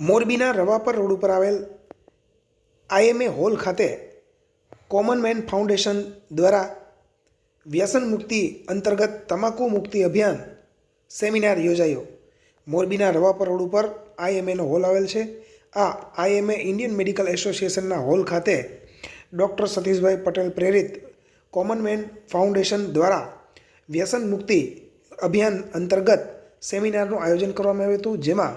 મોરબીના રવાપર રોડ ઉપર આવેલ આઈએમએ હોલ ખાતે કોમન મેન ફાઉન્ડેશન દ્વારા વ્યસન મુક્તિ અંતર્ગત તમાકુ મુક્તિ અભિયાન સેમિનાર યોજાયો. મોરબીના રવાપર રોડ ઉપર આઈએમએનો હોલ આવેલ છે. આ આઈએમએ ઇન્ડિયન મેડિકલ એસોસિએશનના હોલ ખાતે ડૉક્ટર સતીશભાઈ પટેલ પ્રેરિત કોમન મેન ફાઉન્ડેશન દ્વારા વ્યસન મુક્તિ અભિયાન અંતર્ગત સેમિનારનું આયોજન કરવામાં આવ્યું હતું, જેમાં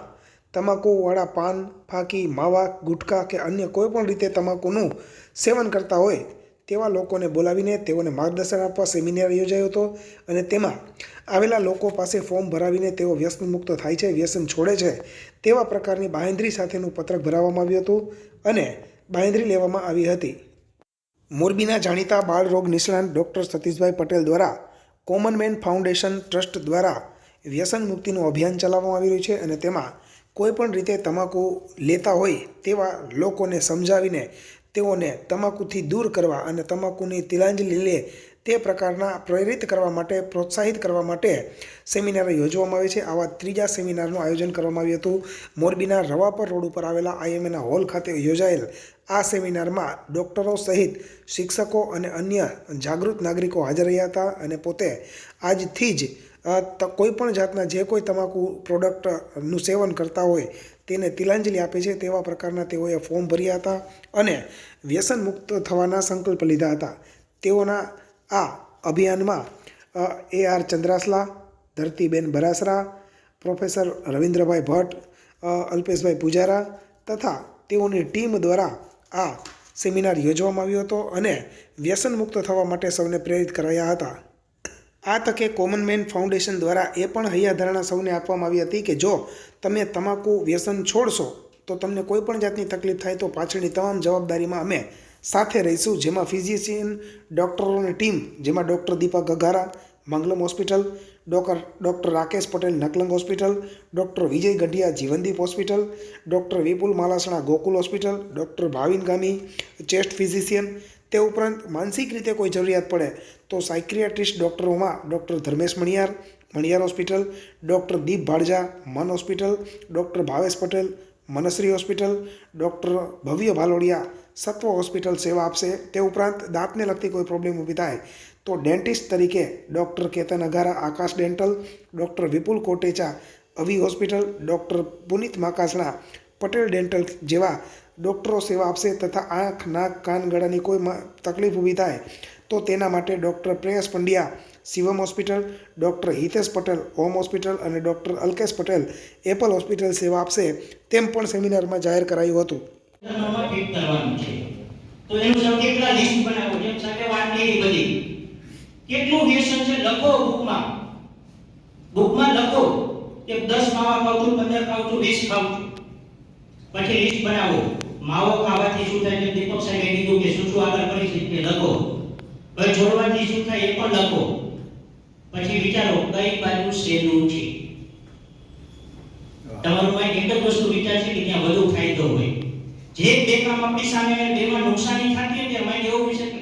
તમાકુવાળા પાન, ફાંકી, માવા ગુટખા કે અન્ય કોઈપણ રીતે તમાકુનું સેવન કરતા હોય તેવા લોકોને બોલાવીને તેઓને માર્ગદર્શન આપવા સેમિનાર યોજાયો હતો અને તેમાં આવેલા લોકો પાસે ફોર્મ ભરાવીને તેઓ વ્યસન મુક્ત થાય છે, વ્યસન છોડે છે તેવા પ્રકારની બાંહેધરી સાથેનું પત્રક ભરાવવામાં આવ્યું હતું અને બાંહેધરી લેવામાં આવી હતી. મોરબીના જાણીતા બાળ રોગ નિષ્ણાંત ડૉક્ટર સતીશભાઈ પટેલ દ્વારા કોમન મેન ફાઉન્ડેશન ટ્રસ્ટ દ્વારા વ્યસન મુક્તિનું અભિયાન ચલાવવામાં આવી રહ્યું છે અને તેમાં કોઈપણ રીતે તમાકુ લેતા હોય તેવા લોકોને સમજાવીને તેઓને તમાકુથી દૂર કરવા અને તમાકુની તિલાંજલિ લે તે પ્રકારના પ્રેરિત કરવા માટે, પ્રોત્સાહિત કરવા માટે સેમિનાર યોજવામાં આવે છે. આવા ત્રીજા સેમિનારનું આયોજન કરવામાં આવ્યું હતું. મોરબીના રવાપર રોડ ઉપર આવેલા આઈએમએના હોલ ખાતે યોજાયેલ આ સેમિનારમાં ડૉક્ટરો સહિત શિક્ષકો અને અન્ય જાગૃત નાગરિકો હાજર રહ્યા હતા અને પોતે આજથી જ કોઈ પણ જાતના જે કોઈ તમાકુ પ્રોડક્ટનું સેવન કરતા હોય, તેને તિલાંજલિ આપે છે તેવા પ્રકારના તેઓએ ફોર્મ ભર્યા હતા અને વ્યસન મુક્ત થવાના સંકલ્પ લીધા હતા. તેઓના આ અભિયાનમાં A R Chandrasala, Dhartiben Barasara professor Ravindrabhai Bhatt Alpeshbhai Pujara તથા તેઓની ટીમ દ્વારા આ સેમિનાર યોજવામાં આવ્યો હતો અને વ્યસન મુક્ત થવા માટે સૌને પ્રેરિત કરાયા હતા. આ તકે કોમન મેન ફાઉન્ડેશન દ્વારા એ પણ હૈયાધારણા સૌને આપવામાં આવી હતી કે જો તમે તમાકુ વ્યસન છોડશો, તો તમને કોઈ પણ જાતની તકલીફ થાય તો પાછળની તમામ જવાબદારીમાં અમે સાથે રહીશું, જેમાં ફિઝિશિયન ડૉક્ટરોની ટીમ, જેમાં doctor Deepak Gagara Mangalam hospital doctor doctor Rakesh Patel, Naklank hospital, doctor Vijay Gadhiya, Jivandeep hospital, doctor Vipul Malasana, Gokul hospital, doctor Bhavin Gami, chest physician તે ઉપરાંત માનસિક રીતે કોઈ જરૂરિયાત પડે તો psychiatrist ડૉક્ટરોમાં doctor Dharmesh Maniyar Maniyar hospital, doctor Deep Bhadja, Mann hospital, doctor Bhavesh Patel, Manshree hospital, doctor Bhavya Bhalodiya Satva hospital સેવા આપશે. તે ઉપરાંત દાંતને લગતી કોઈ પ્રોબ્લેમ ઊભી થાય તો ડેન્ટિસ્ટ તરીકે doctor Ketan Aghara, Akash dental, doctor Vipul Kotecha, Avi hospital, doctor Punit Makasana, Patel dental જેવા ડૉક્ટરો સેવા આપશે તથા આંખ, નાક, કાન ગળાની કોઈ તકલીફ ઊભી થાય, તો તેના માટે doctor Preyas Pandya, Shivam hospital, doctor Hitesh Patel home hospital અને doctor Alkesh Patel Apple hospital સેવા આપશે તેમ પણ સેમિનારમાં જાહેર કરાયું હતું. ધર્મમાં ફિટ કરવાનું છે તો એનું સૌ કેટલા લિસ્ટ બનાવો જેમ સાથે વાત કરી બધી. કેટલું વ્યસન છે? લખો બુકમાં. બુકમાં લખો કે 10 માવા ખાઉં છું 15 ખાઉં છું 20 ખાઉં છું. પછી લિસ્ટ બનાવો. માવો ખાવાથી શું થાય છે? દીપક સાહેબે કીધું કે શું શું આગળ કરી શકીએ લખો. કઈ છોડવાથી શું થાય એ પણ લખો. પછી વિચારો કઈ બાજુ શેનું છે? તમારું માઇન્ડ એક જ વસ્તુ વિચારશે કે ત્યાં વધુ ફાયદો હોય. જે બે કામ આપણી સામે બેમાં નુકસાની થતી હોય ત્યારે માઇન્ડ એવું વિશે કે